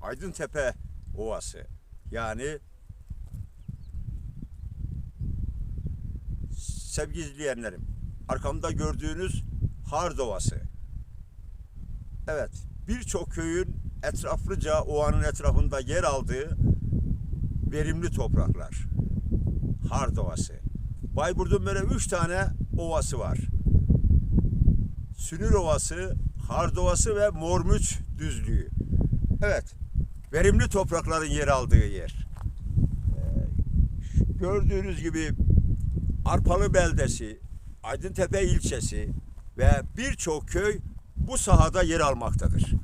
Aydıntepe Ovası. Yani sevgili izleyenlerim, arkamda gördüğünüz Hard Ovası. Evet, birçok köyün etraflıca ovanın etrafında yer aldığı verimli topraklar. Hard Ovası. Bayburt'un böyle üç tane ovası var. Sünür Ovası, Hard Ovası ve Mormuç Düzlüğü. Evet, verimli toprakların yer aldığı yer. Ee, Gördüğünüz gibi Arpalı beldesi, Aydıntepe ilçesi ve birçok köy bu sahada yer almaktadır.